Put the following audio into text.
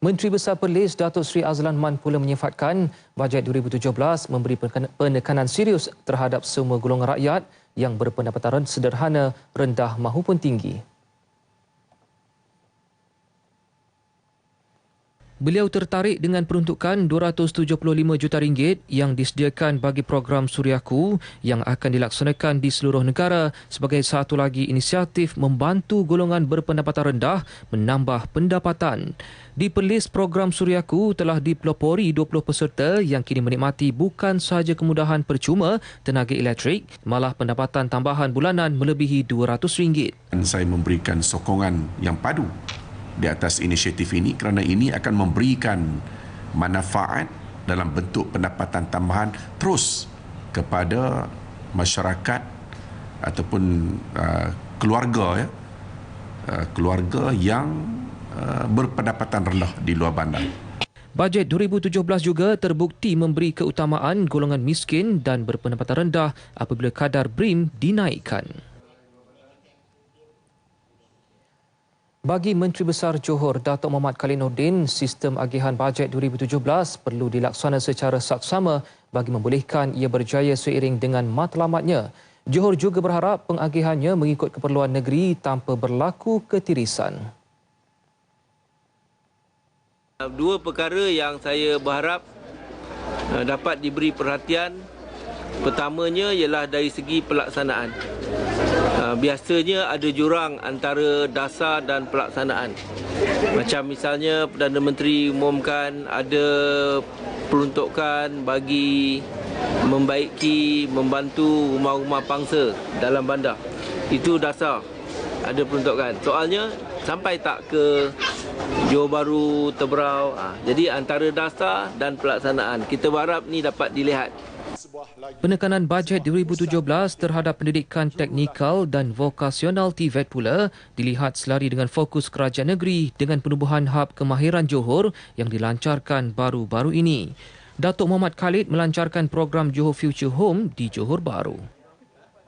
Menteri Besar Perlis Datuk Seri Azlan Man pula menyifatkan bajet 2017 memberi penekanan serius terhadap semua golongan rakyat yang berpendapatan sederhana, rendah maupun tinggi. Beliau tertarik dengan peruntukan 275 juta ringgit yang disediakan bagi program Suryaku yang akan dilaksanakan di seluruh negara sebagai satu lagi inisiatif membantu golongan berpendapatan rendah menambah pendapatan. Di Perlis program Suryaku telah dipelopori 20 peserta yang kini menikmati bukan sahaja kemudahan percuma tenaga elektrik, malah pendapatan tambahan bulanan melebihi RM200. Saya memberikan sokongan yang padu di atas inisiatif ini kerana ini akan memberikan manfaat dalam bentuk pendapatan tambahan terus kepada masyarakat ataupun uh, keluarga ya uh, keluarga yang uh, berpendapatan rendah di luar bandar. Bajet 2017 juga terbukti memberi keutamaan golongan miskin dan berpendapatan rendah apabila kadar BRIM dinaikkan. Bagi Menteri Besar Johor Datuk Muhammad Khalil Nordin, sistem agihan bajet 2017 perlu dilaksana secara saksama bagi membolehkan ia berjaya seiring dengan matlamatnya. Johor juga berharap pengagihannya mengikut keperluan negeri tanpa berlaku ketirisan. Dua perkara yang saya berharap eh, dapat diberi perhatian. Pertamanya ialah dari segi pelaksanaan. Ah, biasanya ada jurang antara dasar dan pelaksanaan. Macam misalnya Perdana Menteri umumkan ada peruntukan bagi membaiki, membantu rumah-rumah pangsa dalam bandar. Itu dasar ada peruntukan. Soalnya sampai tak ke Johor Baru, Tebrau. Ha, jadi antara dasar dan pelaksanaan. Kita berharap ni dapat dilihat. Penekanan bajet 2017 terhadap pendidikan teknikal dan vokasional TVET pula dilihat selari dengan fokus kerajaan negeri dengan penubuhan hub kemahiran Johor yang dilancarkan baru-baru ini. Datuk Muhammad Khalid melancarkan program Johor Future Home di Johor Baru.